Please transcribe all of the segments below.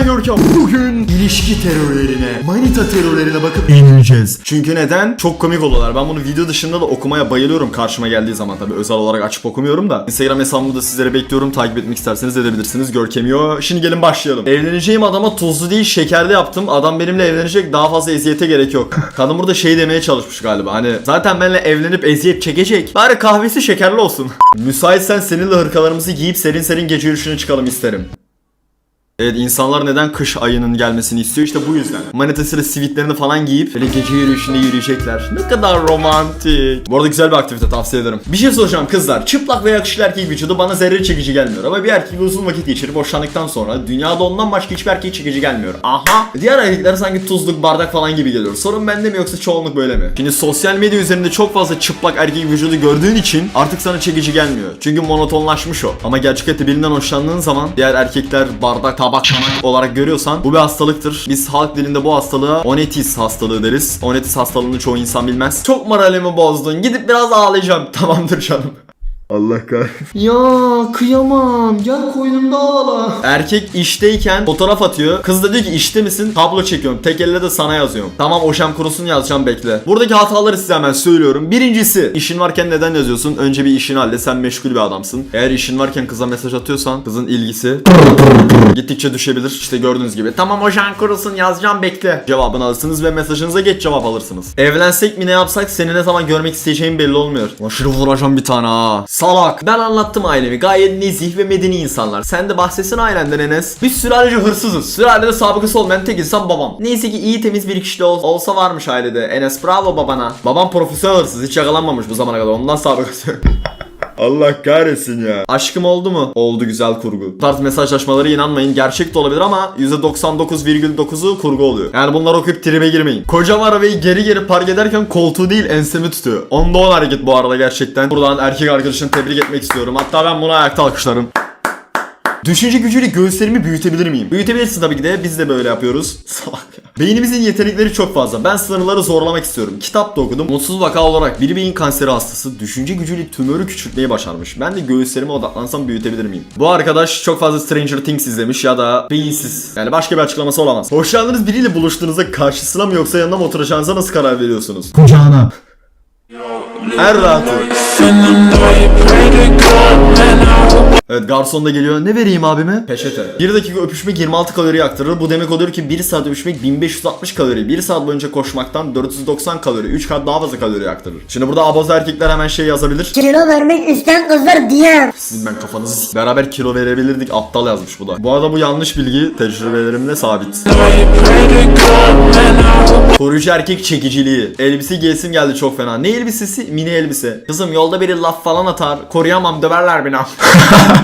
ben Görkem. Bugün ilişki terörlerine, manita terörlerine bakıp ineceğiz. Çünkü neden? Çok komik oluyorlar. Ben bunu video dışında da okumaya bayılıyorum karşıma geldiği zaman. Tabii özel olarak açıp okumuyorum da. Instagram hesabımı da sizlere bekliyorum. Takip etmek isterseniz edebilirsiniz. Görkemiyor. Şimdi gelin başlayalım. Evleneceğim adama tuzlu değil şekerli yaptım. Adam benimle evlenecek daha fazla eziyete gerek yok. Kadın burada şey demeye çalışmış galiba. Hani zaten benimle evlenip eziyet çekecek. Bari kahvesi şekerli olsun. Müsaitsen seninle hırkalarımızı giyip serin serin gece yürüyüşüne çıkalım isterim. Evet insanlar neden kış ayının gelmesini istiyor işte bu yüzden. Manitasıyla sivitlerini falan giyip böyle gece yürüyüşünde yürüyecekler. Ne kadar romantik. Bu arada güzel bir aktivite tavsiye ederim. Bir şey soracağım kızlar. Çıplak ve yakışıklı erkek vücudu bana zerre çekici gelmiyor. Ama bir erkek uzun vakit geçirip boşandıktan sonra dünyada ondan başka hiçbir erkek çekici gelmiyor. Aha. Diğer erkekler sanki tuzluk bardak falan gibi geliyor. Sorun bende mi yoksa çoğunluk böyle mi? Şimdi sosyal medya üzerinde çok fazla çıplak erkek vücudu gördüğün için artık sana çekici gelmiyor. Çünkü monotonlaşmış o. Ama gerçek hayatta birinden hoşlandığın zaman diğer erkekler bardak, çanak olarak görüyorsan bu bir hastalıktır. Biz halk dilinde bu hastalığa onetis hastalığı deriz. Onetis hastalığını çoğu insan bilmez. Çok moralimi bozdun. Gidip biraz ağlayacağım. Tamamdır canım. Allah kahretsin. Ya kıyamam. Gel koynumda ağla. Erkek işteyken fotoğraf atıyor. Kız da diyor ki işte misin? Tablo çekiyorum. Tek elle de sana yazıyorum. Tamam Oşem kurusunu yazacağım bekle. Buradaki hataları size hemen söylüyorum. Birincisi işin varken neden yazıyorsun? Önce bir işini hallet. Sen meşgul bir adamsın. Eğer işin varken kıza mesaj atıyorsan kızın ilgisi gittikçe düşebilir. İşte gördüğünüz gibi. Tamam Oşem kurusun yazacağım bekle. Cevabını alırsınız ve mesajınıza geç cevap alırsınız. Evlensek mi ne yapsak seni ne zaman görmek isteyeceğim belli olmuyor. Aşırı vuracağım bir tane ha. Salak. Ben anlattım ailemi. Gayet nezih ve medeni insanlar. Sen de bahsetsene ailenden Enes. Biz sülalece hırsızız. Sülalede sabıkası olmayan tek insan babam. Neyse ki iyi temiz bir kişi de ol- olsa varmış ailede. Enes bravo babana. Babam profesyonel hırsız. Hiç yakalanmamış bu zamana kadar. Ondan sabıkası. Allah kahretsin ya. Aşkım oldu mu? Oldu güzel kurgu. Bu tarz mesajlaşmalara inanmayın. Gerçek de olabilir ama %99,9'u kurgu oluyor. Yani bunları okuyup tribe girmeyin. Kocam arabayı geri geri park ederken koltuğu değil ensemi tutuyor. Onda on hareket bu arada gerçekten. Buradan erkek arkadaşını tebrik etmek istiyorum. Hatta ben buna ayakta alkışlarım. Düşünce gücüyle göğüslerimi büyütebilir miyim? Büyütebilirsin tabii ki de biz de böyle yapıyoruz. Salak. Beynimizin yetenekleri çok fazla. Ben sınırları zorlamak istiyorum. Kitap da okudum. Mutsuz vaka olarak bir beyin kanseri hastası düşünce gücüyle tümörü küçültmeyi başarmış. Ben de göğüslerime odaklansam büyütebilir miyim? Bu arkadaş çok fazla Stranger Things izlemiş ya da beyinsiz. Yani başka bir açıklaması olamaz. Hoşlandığınız biriyle buluştuğunuzda karşısına mı yoksa yanına mı oturacağınıza nasıl karar veriyorsunuz? Kucağına. Her rahatı. Evet garson da geliyor. Ne vereyim abime? Peçete. 1 dakika öpüşmek 26 kalori yaktırır. Bu demek oluyor ki 1 saat öpüşmek 1560 kalori. 1 saat boyunca koşmaktan 490 kalori. 3 kat daha fazla kalori yaktırır. Şimdi burada abaza erkekler hemen şey yazabilir. Kilo vermek isteyen kızlar diye. Sizin ben kafanızı s- Beraber kilo verebilirdik. Aptal yazmış bu da. Bu arada bu yanlış bilgi. Tecrübelerimle sabit. Koruyucu erkek çekiciliği. Elbise giyesim geldi çok fena. Ne elbisesi? Mini elbise. Kızım yolda biri laf falan atar. Koruyamam döverler beni.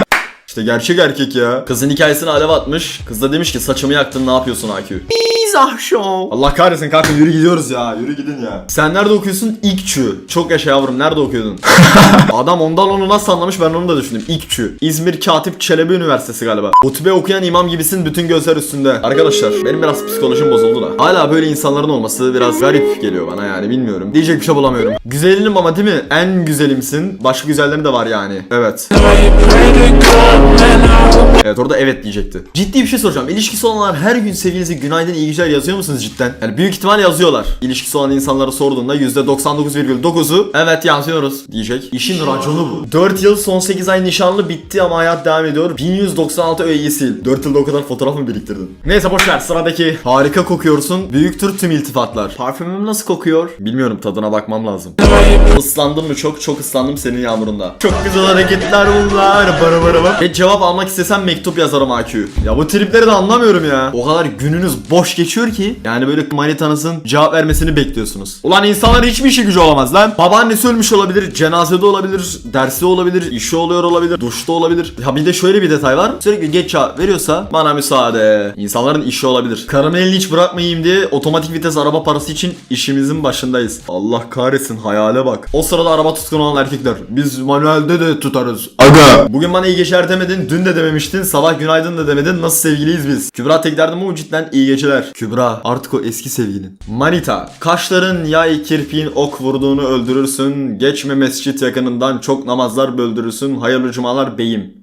İşte gerçek erkek ya. Kızın hikayesini alev atmış. Kız da demiş ki saçımı yaktın ne yapıyorsun AQ? Mizah show. Allah kahretsin kanka yürü gidiyoruz ya. Yürü gidin ya. Sen nerede okuyorsun? İkçü. Çok yaşa yavrum nerede okuyordun? Adam ondan onu nasıl anlamış ben onu da düşündüm. İkçü. İzmir Katip Çelebi Üniversitesi galiba. Hutbe okuyan imam gibisin bütün gözler üstünde. Arkadaşlar benim biraz psikolojim bozuldu da. Hala böyle insanların olması biraz garip geliyor bana yani bilmiyorum. Diyecek bir şey bulamıyorum. Güzelinim ama değil mi? En güzelimsin. Başka güzellerin de var yani. Evet. Evet orada evet diyecekti. Ciddi bir şey soracağım. İlişkisi olanlar her gün sevgilinize günaydın iyi geceler yazıyor musunuz cidden? Yani büyük ihtimal yazıyorlar. İlişkisi olan insanlara sorduğunda %99,9'u evet yazıyoruz diyecek. İşin raconu bu. 4 yıl son 8 ay nişanlı bitti ama hayat devam ediyor. 1196 öğeyi sil. 4 yılda o kadar fotoğraf mı biriktirdin? Neyse boş ver sıradaki. Harika kokuyorsun. Büyüktür tüm iltifatlar. Parfümüm nasıl kokuyor? Bilmiyorum tadına bakmam lazım. Islandım mı çok? Çok ıslandım senin yağmurunda. Çok güzel hareketler bunlar. Bara bara bara. Ve cevap almak istesem mektup yazarım AQ. Ya bu tripleri de anlamıyorum ya. O kadar gününüz boş geçiyor ki. Yani böyle manitanızın cevap vermesini bekliyorsunuz. Ulan insanların hiçbir işi gücü olamaz lan. Babaannesi ölmüş olabilir, cenazede olabilir, dersi olabilir, işi oluyor olabilir, duşta olabilir. Ya bir de şöyle bir detay var. Sürekli geç cevap veriyorsa bana müsaade. İnsanların işi olabilir. Karımın elini hiç bırakmayayım diye otomatik vites araba parası için işimizin başındayız. Allah kahretsin hayale bak. O sırada araba tutkunu olan erkekler. Biz manuelde de tutarız. Aga. Bugün bana iyi geceler demedin, dün de dememiştin, sabah günaydın da demedin. Nasıl sevgiliyiz biz? Kübra tek derdim bu cidden iyi geceler. Kübra artık o eski sevgilin. Manita. Kaşların yay kirpiğin ok vurduğunu öldürürsün. Geçme mescit yakınından çok namazlar böldürürsün. Hayırlı cumalar beyim.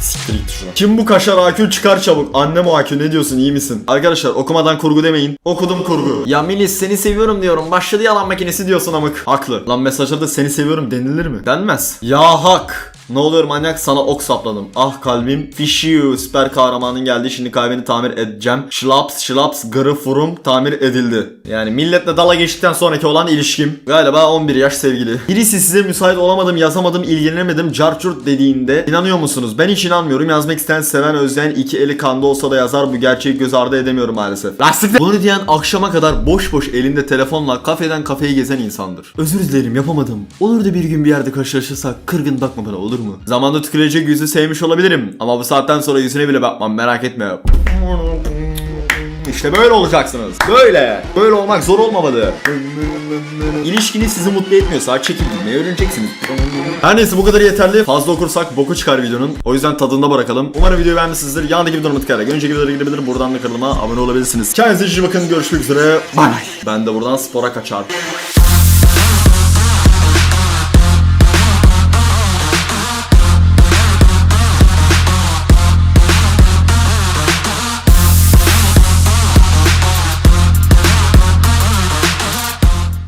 Siktir git şuna. Kim bu kaşar akül çıkar çabuk. Annem o akül ne diyorsun iyi misin? Arkadaşlar okumadan kurgu demeyin. Okudum kurgu. Ya Melis seni seviyorum diyorum. Başladı yalan makinesi diyorsun amık. Haklı. Lan mesajlarda seni seviyorum denilir mi? Denmez. Ya hak. Ne oluyor manyak sana ok sapladım. Ah kalbim. Fishiu süper kahramanın geldi. Şimdi kalbini tamir edeceğim. Şlaps şlaps gırı furum tamir edildi. Yani milletle dala geçtikten sonraki olan ilişkim. Galiba 11 yaş sevgili. Birisi size müsait olamadım, yazamadım, ilgilenemedim, carçurt dediğinde inanıyor musunuz? Ben hiç inanmıyorum. Yazmak isteyen, seven, özleyen iki eli kanda olsa da yazar. Bu gerçeği göz ardı edemiyorum maalesef. Lastikle. Bunu diyen akşama kadar boş boş elinde telefonla kafeden kafeye gezen insandır. Özür dilerim yapamadım. Olur da bir gün bir yerde karşılaşırsak kırgın bakma bana olur mu? Zamanda tükürecek yüzü sevmiş olabilirim. Ama bu saatten sonra yüzüne bile bakmam merak etme. İşte böyle olacaksınız. Böyle. Böyle olmak zor olmamalı. İlişkiniz sizi mutlu etmiyorsa çekip gitmeyi öğreneceksiniz. Her neyse bu kadar yeterli. Fazla okursak boku çıkar videonun. O yüzden tadında bırakalım. Umarım videoyu beğenmişsinizdir. Yanındaki duruma tıklayarak önceki videolara gidebilir. Buradan da kanalıma abone olabilirsiniz. Kendinize iyi bakın. Görüşmek üzere. Bay. Ben de buradan spora kaçar.